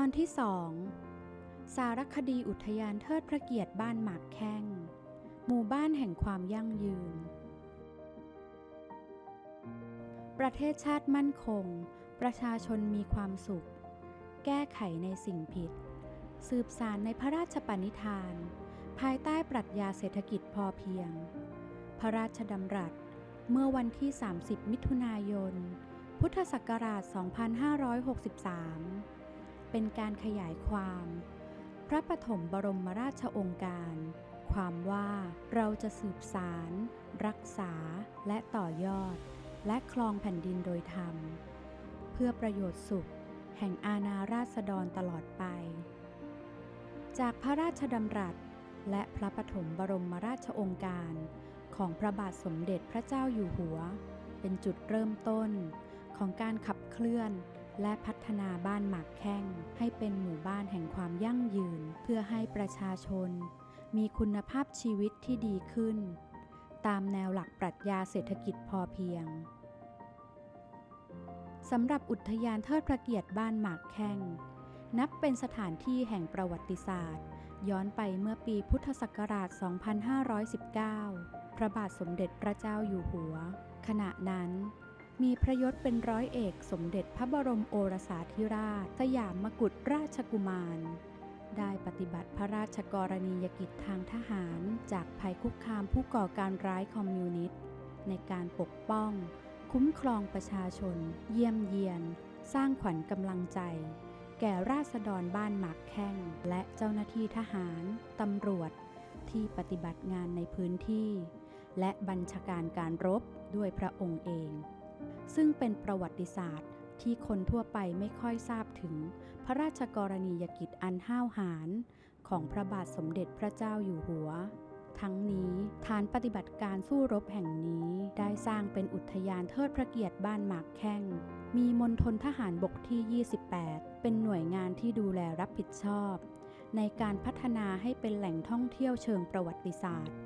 อนที่สองสารคดีอุทยานเทิดพระเกียรติบ้านหมากแข้ง หมู่บ้านแห่งความยั่งยืน ประเทศชาติมั่นคง ประชาชนมีความสุข แก้ไขในสิ่งผิด สืบสารในพระราชปณิธาน ภายใต้ปรัชญาเศรษฐกิจพอเพียง พระราชดำรัส เมื่อวันที่ 30 มิถุนายน พุทธศักราช 2563 เป็นการขยายความ พระปฐมบรมราชองค์การ ความว่าเราจะสืบสาร รักษาและต่อยอด และคลองแผ่นดินโดยธรรม เพื่อประโยชน์สุข แห่งอาณาราษฎรตลอดไป จากพระราชดำรัส และพระปฐมบรมราชองค์การ ของพระบาทสมเด็จพระเจ้าอยู่หัว เป็นจุดเริ่มต้นของการขับเคลื่อน และพัฒนาบ้านหมากแข้ง ให้เป็นหมู่บ้านแห่งความยั่งยืน เพื่อให้ประชาชน มีคุณภาพชีวิตที่ดีขึ้น ตามแนวหลักปรัชญาเศรษฐกิจพอเพียงสำหรับอุทยานเทิดพระเกียรติบ้านหมากแข้ง นับเป็นสถานที่แห่งประวัติศาสตร์ ย้อนไปเมื่อปีพุทธศักราช 2519 พระบาทสมเด็จพระเจ้าอยู่หัว ขณะนั้น มีพระยศเป็นร้อยเอกสมเด็จพระบรมโอรสาธิราช สยามมกุฎราชกุมาร ได้ปฏิบัติพระราชกรณียกิจทางทหาร จากภัยคุกคามผู้ก่อการร้ายคอมมิวนิสต์ ในการปกป้อง คุ้มครองประชาชน เยี่ยมเยียน สร้างขวัญกำลังใจ แก่ราษฎรบ้านหมากแข้ง และเจ้าหน้าที่ทหารตำรวจ ที่ปฏิบัติงานในพื้นที่ และบัญชาการการรบด้วยพระองค์เอง ซึ่งเป็นประวัติศาสตร์ที่คนทั่วไปไม่ค่อยทราบถึง พระราชกรณียกิจอันห้าวหาญของพระบาทสมเด็จพระเจ้าอยู่หัว ทั้งนี้ฐานปฏิบัติการสู้รบแห่งนี้ได้สร้างเป็นอุทยานเทิดพระเกียรติบ้านหมากแข้ง มีมณฑลทหารบกที่ 28 เป็นหน่วยงานที่ดูแลรับผิดชอบ ในการพัฒนาให้เป็นแหล่งท่องเที่ยวเชิงประวัติศาสตร์